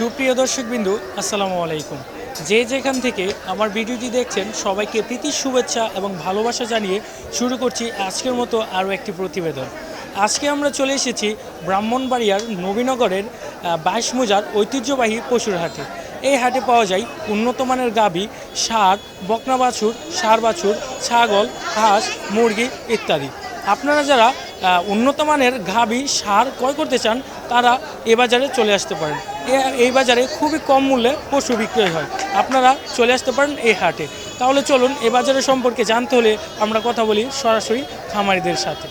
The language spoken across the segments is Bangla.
সুপ্রিয় দর্শকবিন্দু, আসসালামু আলাইকুম। যে যেখান থেকে আমার ভিডিওটি দেখছেন, সবাইকে প্রীতি শুভেচ্ছা এবং ভালোবাসা জানিয়ে শুরু করছি আজকের মতো আরও একটি প্রতিবেদন। আজকে আমরা চলে এসেছি ব্রাহ্মণবাড়িয়ার নবীনগরের বাইশ মোজার ঐতিহ্যবাহী পশুর হাটে। এই হাটে পাওয়া যায় উন্নত মানের গাভী সার, বকনা বাছুর, সার বাছুর, ছাগল, হাঁস, মুরগি ইত্যাদি। আপনারা যারা আহ, উন্নত মানের গাভী সার ক্রয় করতে চান তারা এ বাজারে চলে আসতে পারেন। এই বাজারে খুবই কম মূল্যে পশু বিক্রয় হয়। আপনারা চলে আসতে পারেন এই হাটে। তাহলে চলুন এ বাজারের সম্পর্কে জানতে হলে আমরা কথা বলি সরাসরি খামারিদের সাথে।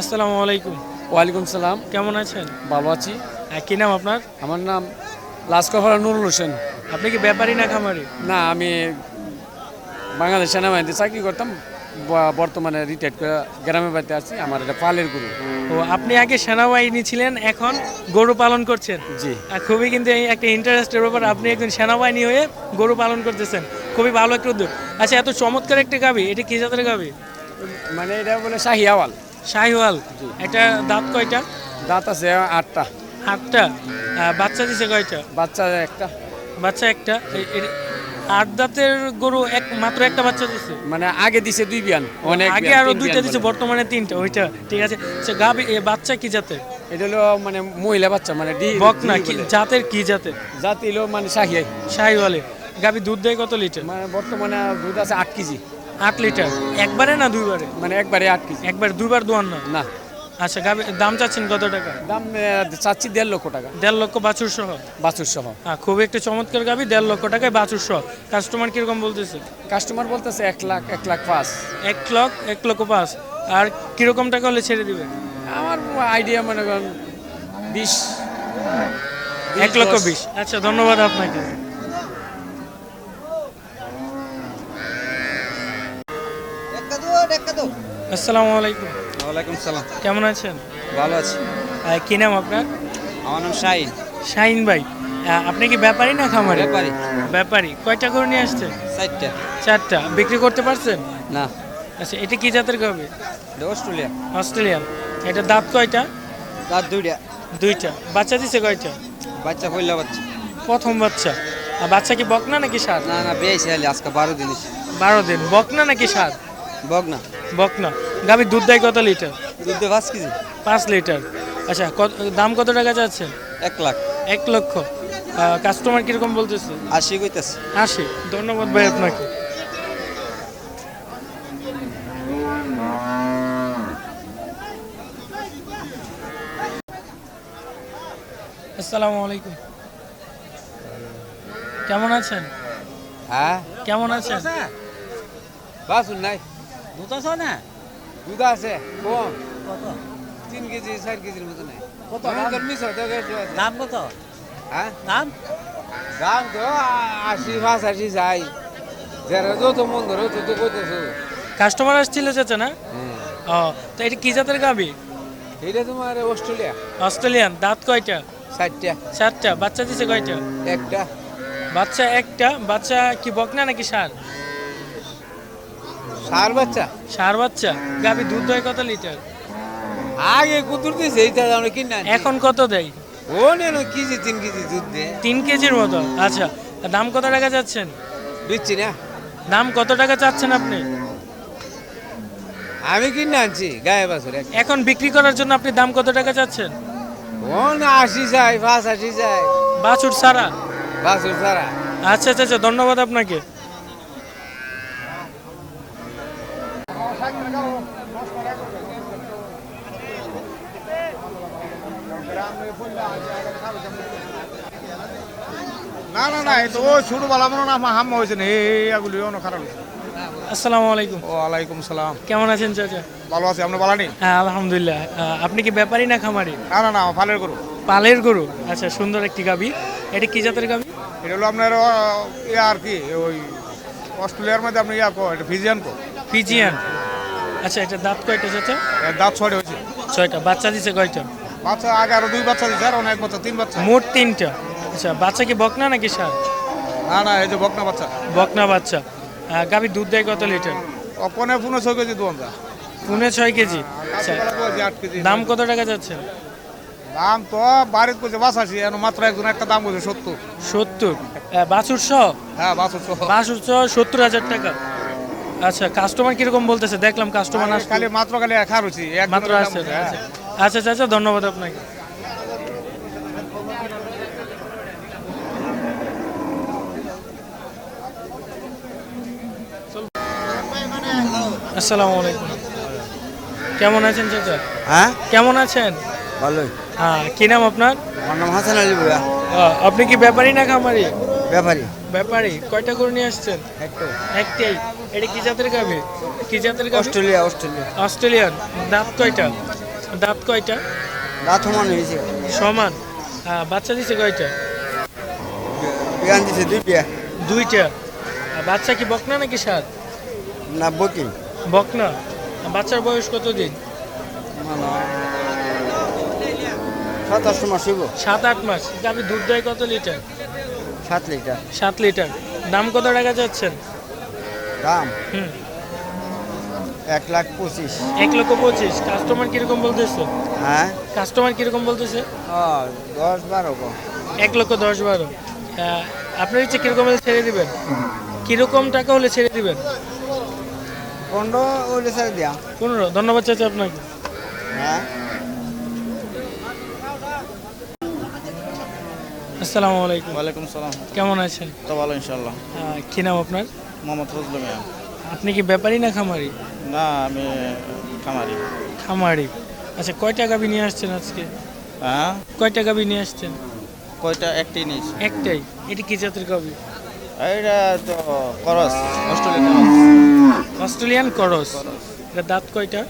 আসসালামু আলাইকুম। ওয়ালাইকুম সালাম। কেমন আছেন? ভালো আছি। আহ, কি নাম আপনার? আমার নাম লাস্কফারা নুরুল হোসেন। আপনি কি ব্যাপারী না খামারি? না আমি বাংলাদেশ সেনাবাহিনীতে চাকরি করতাম বর্তমানে রিটায়ার্ড করে গ্রামের বাড়িতে আছি আমার এটা পালের গুরু। ও আপনি আগে সেনাবাহিনী ছিলেন এখন গরু পালন করছেন? জি। খুবই কিন্তু এই একটা ইন্টারেস্টের ব্যাপার আপনি একজন সেনাবাহিনী হয়ে গরু পালন করতেছেন। খুবই ভালো একটা উদ্যোগ। আচ্ছা এত চমৎকার একটা গাবি এটা কি জাতের গাবি? মানে এটা বলে শাহি আওয়াল। শাহিওয়াল একটা দাঁত কয়টা? দাঁত আছে আটটা। আটটা? বাচ্চা দিছে কয়টা? বাচ্চা একটা। বাচ্চা একটা? আট দাঁতের গরু এক মাত্র একটা বাচ্চা দিছে? মানে আগে দিছে দুই বিয়ান অনেক আগে আরও দুইটা দিছে বর্তমানে তিনটা ওইটা ঠিক আছে। আচ্ছা গাবি বাচ্চা কি জাতের? এটা হলো মানে মহিলা বাচ্চা মানে বক না কি জাতের কি জাতের? জাতি হলো মানে শাহি শাহিওয়ালে গাবি দুধ দেয় কত লিটার? মানে বর্তমানে দুধ আছে আট কেজি। আট লিটার? একবারে না দুইবারে? মানে একবারে আট কেজি। একবার দুইবার দোয়ান না? না। আচ্ছা গাবি দাম চাচ্ছেন কত টাকা? দাম আহ, চাচ্ছি দেড় লক্ষ টাকা। দেড় লক্ষ বাছুর সহ? বাছুর সহ। হ্যাঁ খুব একটা চমৎকার গাবি দেড় লক্ষ টাকায় বাছুর সহ। কাস্টমার কীরকম বলতেছে? কাস্টমার বলতেছে এক লাখ এক লাখ পাঁচ। এক লক্ষ এক লক্ষ পাঁচ। আর কীরকম টাকা হলে ছেড়ে দিবে আমার আইডিয়া মনে করেন বিশ এক লক্ষ দশ। বিশ। আচ্ছা ধন্যবাদ আপনাকে। আসসালামু আলাইকুম। ওয়ালাইকুম সালাম। কেমন আছেন? ভালো আছি। কি নাম আপনার? আমার নাম শাহিন। শাহিন ভাই আপনি কি ব্যাপারী না খামারি? ব্যাপারী। ব্যাপারী। কয়টা করে নিয়ে আসছেন? চারটা। চারটা। বিক্রি করতে পারছেন? না। আচ্ছা এটা কি জাতের গাবে অস্ট্রেলিয়া অস্ট্রেলিয়ান। এটা দাঁত কয়টা? তার দুইটা। দুইটা। বাচ্চা দিছে কয়টা? বাচ্চা কইলা বাচ্চা। প্রথম বাচ্চা। আর বাচ্চা কি বকনা নাকি সার? না না আলি আজকে বারো দিন বারো দিন। বকনা নাকি সার? বক না বকনা। গাভী দুধ দেয় কত লিটার? দুধ দিয়ে পাঁচ কেজি। পাঁচ লিটার। আচ্ছা কত দাম কত টাকা যাচ্ছে? এক লাখ। এক লক্ষ। কাস্টমার কীরকম বলতেছে? আশি কইতেছে। আশি। ধন্যবাদ ভাই আপনাকে। আসসালামু আলাইকুম। কেমন আছেন? হ্যাঁ। কেমন আছেন? বাসুন নাই। দুধ আছে না? দুধ আছে কম। তিন কেজি চার কেজির মতো নাই। কত মিস হয়। দাম কত? হ্যাঁ? দাম? দাম তো আশি পাঁচ আশি যাই যারা যত মন ধরো তত কইতেছো। কাস্টমার আসছিল চাচা না? ও তো এটা কি জাতের গাবি? এটা তোমার অস্ট্রেলিয়া। অস্ট্রেলিয়ান দাঁত কয়টা? ষাটটা চারটা বাচ্চা দিছে কয়টা? একটা। বাচ্চা একটা বাচ্চা কি বকনা নাকি সার? সার বাচ্চা? সার বাচ্চা? গাবি দুধ দেয় কত লিটার? আগে কুতুর দিছে এইটা আমরা কিনে। এখন কত দেয়? ও নেন কেজি তিন কেজি দুধ দে। তিন কেজির মতো? আচ্ছা দাম কত টাকা যাচ্ছেন দিচ্ছি না। দাম কত টাকা চাচ্ছেন আপনি? আমি কিনে আনছি গায়ে বাছুর এখন বিক্রি করার জন্য আপনি দাম কত টাকা চাচ্ছেন? কোন আশি চাই পাঁচ আশি চাই। বাছুর সারা বাছুর ছাড়া। আচ্ছা আচ্ছা আচ্ছা ধন্যবাদ আপনাকে। না না না তো ছোটবেলা মনে না হাম্মা হয়েছে না এই এগুলি অনেক খারাপ হয়েছে। আসসালামু আলাইকুম। সালাম। কেমন আছেন চাচা? ভালো আছে আপনি ভালো নেই হ্যাঁ আলহামদুলিল্লাহ। আপনি কি ব্যাপারী না খামারি? না না না ফালের করু পালের গরু? আচ্ছা সুন্দর একটি গাবি এটা কি জাতের গাবি এটা হলো আপনার ইয়ে আর কি ওই অস্ট্রেলিয়ার মধ্যে আপনি ইয়া এটা ফিজিয়ান কো ফিজিয়ান। আচ্ছা এটা দাঁত কয়টা চাচা? দাঁত ছড়ে হয়েছে। ছয়টা বাচ্চা দিছে কয়টা? বাচ্চা আগে আরও দুই বাচ্চা দিচ্ছে আর অনেক বাচ্চা তিন বাচ্চা। মোট তিনটা। আচ্ছা বাচ্চা কি বকনা নাকি সার? না না এই যে বকনা বাচ্চা। বকনা বাচ্চা। গাভীর দুধ দেয় কত লিটার? ও পনে ছয় কেজি দোয়ান যা পুনে ছয় কেজি। আচ্ছা আট কেজি। দাম কত টাকা যাচ্ছে? দাম তো বাড়িতে করছে বাসাসি এখন মাত্র একজন একটা দাম বলছে সত্তর। সত্তর। বাছুর সহ? হ্যাঁ বাসুর সহ। বাছুর সহ সত্তর হাজার টাকা। আচ্ছা কাস্টমার কীরকম বলতেছে? দেখলাম কাস্টমার খালি মাত্র খালি এক এক মাত্র আসছে আচ্ছা। আচ্ছা আচ্ছা আচ্ছা ধন্যবাদ আপনাকে। আসসালামু আলাইকুম। কেমন আছেন চাচা? হ্যাঁ? কেমন আছেন? ভালোই। হ্যাঁ কি নাম আপনার? আমার নাম হাসান আলী বুয়া আপনি কি ব্যাপারী না খামারি? ব্যাপারী। ব্যাপারী। কয়টা করে নিয়ে আসছেন? একটাই। একটাই। এটা কি জাতের গাভী? কি জাতের গাভী? Australia Australia. অস্ট্রেলিয়ান। দাঁত কয়টা? দাঁত কয়টা? রাত সমান হয়েছে। সমান। হ্যাঁ বাচ্চা দিছে কয়টা? বিয়ান দিছে দুই বিয়া দুইটা বাচ্চা কি বকনা নাকি সাত না বকি। বকনা। বাচ্চার বয়স কত দিন সাতাশ মাস হইব। সাত আট মাস। গাভী দুধ দেয় কত লিটার? সাত লিটার। সাত লিটার। দাম কত টাকা যাচ্ছেন? দাম এক লাখ পঁচিশ। এক লক্ষ পঁচিশ। কাস্টমার কীরকম বলতেছে? হ্যাঁ? কাস্টমার কীরকম বলতেছে? দশ বারো এক লক্ষ দশ বারো। আপনার ইচ্ছে কীরকম হলে ছেড়ে দিবেন? কীরকম টাকা হলে ছেড়ে দিবেন? পনেরো ওইলে স্যার দিয়া। পনেরো। ধন্যবাদ চাচা আপনাকে। হ্যাঁ। আসসালামু আলাইকুম। ওয়ালাইকুম সালাম। কেমন আছেন? তো ভালো ইনশাল্লাহ আহ, কি নাম আপনার? মোহাম্মদ ফজলু মিয়া। আপনি কি ব্যাপারী না খামারি? না আমি খামারি। খামারি। আচ্ছা কয়টা গাবি নিয়ে আসছেন আজকে? হ্যাঁ? কয়টা গাবি নিয়ে আসছেন? কয়টা? একটি নিস একটাই? এটা কি জাতের গাবি এইটা তো করস অস্ট্রেলিয়া করস। অস্ট্রেলিয়ান করস। এটা দাঁত কয়টা?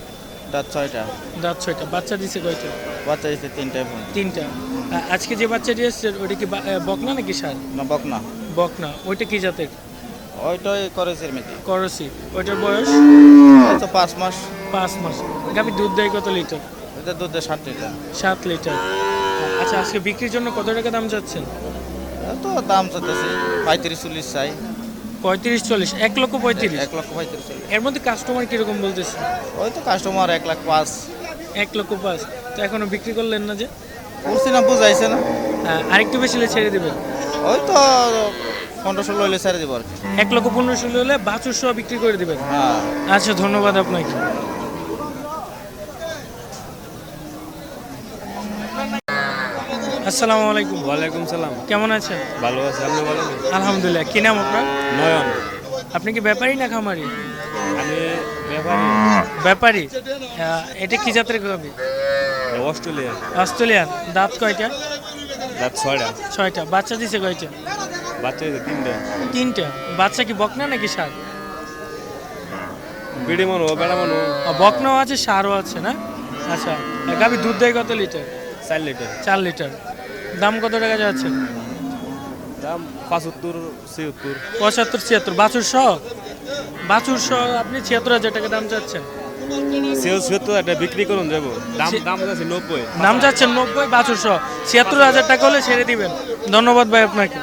দাঁত ছয়টা। দাঁত ছয়টা। বাচ্চা দিছে কয়টা? বাচ্চা দিছে তিনটা তিনটা। আজকে যে বাচ্চাটি এসছে ওটা কি বকনা নাকি সার? না বকনা। বকনা। ওইটা কি জাতের? ওইটাই করেছে মেয়েটি করসি ওইটার বয়স? তো পাঁচ মাস। পাঁচ মাস। গাভি দুধ দেয় কত লিটার? ওইটা দুধে ষাট লিটার। সাত লিটার। আচ্ছা আজকে বিক্রির জন্য কত টাকা দাম যাচ্ছেন তো দাম চাইতেছি পঁয়ত্রিশ চল্লিশ চাই। পঁয়ত্রিশ চল্লিশ এক লক্ষ পঁয়ত্রিশ? এক লক্ষ পঁয়ত্রিশ চল্লিশ। এর মধ্যে কাস্টমার কীরকম বলতেছে? ওই তো কাস্টমার এক লাখ পাঁচ। এক লক্ষ পাঁচ। তো এখনও বিক্রি করলেন না যে? করছি না বুঝাইছে না। হ্যাঁ, আরেকটু বেশি ছেড়ে দেবেন। ওই তো পনেরো ষোলো হলে ছেড়ে দিব আর কি। এক লক্ষ পনেরো ষোলো হলে বাছুর সহ বিক্রি করে দেবেন। হ্যাঁ। আচ্ছা ধন্যবাদ আপনাকে। আসসালামু আলাইকুম। ওয়ালাইকুম সালাম। কেমন আছেন? ভালো আছে আপনি ভালো আলহামদুলিল্লাহ। কি নাম আপনার? নয়ন। আপনি কি ব্যাপারী না খামারি? আমি ব্যাপারী। ব্যাপারী? আহ, এটা কি জাতের গাভী অস্ট্রেলিয়া অস্ট্রেলিয়ান। দাঁত কয়টা? রাত ছয়টা। ছয়টা। বাচ্চা দিছে কয়টা? বাচ্চা তিনটা। তিনটা? বাচ্চা কি বকনা নাকি সার? বিড়ি মনো বেড়া মনো। বকনাও আছে সারও আছে না? আচ্ছা গাভী দুধ দেয় কত লিটার? চার লিটার। চার লিটার। দাম কত টাকা যাচ্ছে? দাম পাঁচাত্তর ছিয়াত্তর। পঁচাত্তর ছিয়াত্তর। বাছুর সহ? বাছুর সহ আপনি ছিয়াত্তর হাজার টাকা দাম চাচ্ছেন। ছিয়াত্তর একটা বিক্রি করুন যাব। দাম দাম আছে নব্বই। দাম চাচ্ছেন নব্বই বাছুর সহ। ছিয়াত্তর হাজার টাকা হলে ছেড়ে দিবেন। ধন্যবাদ ভাই আপনাকে।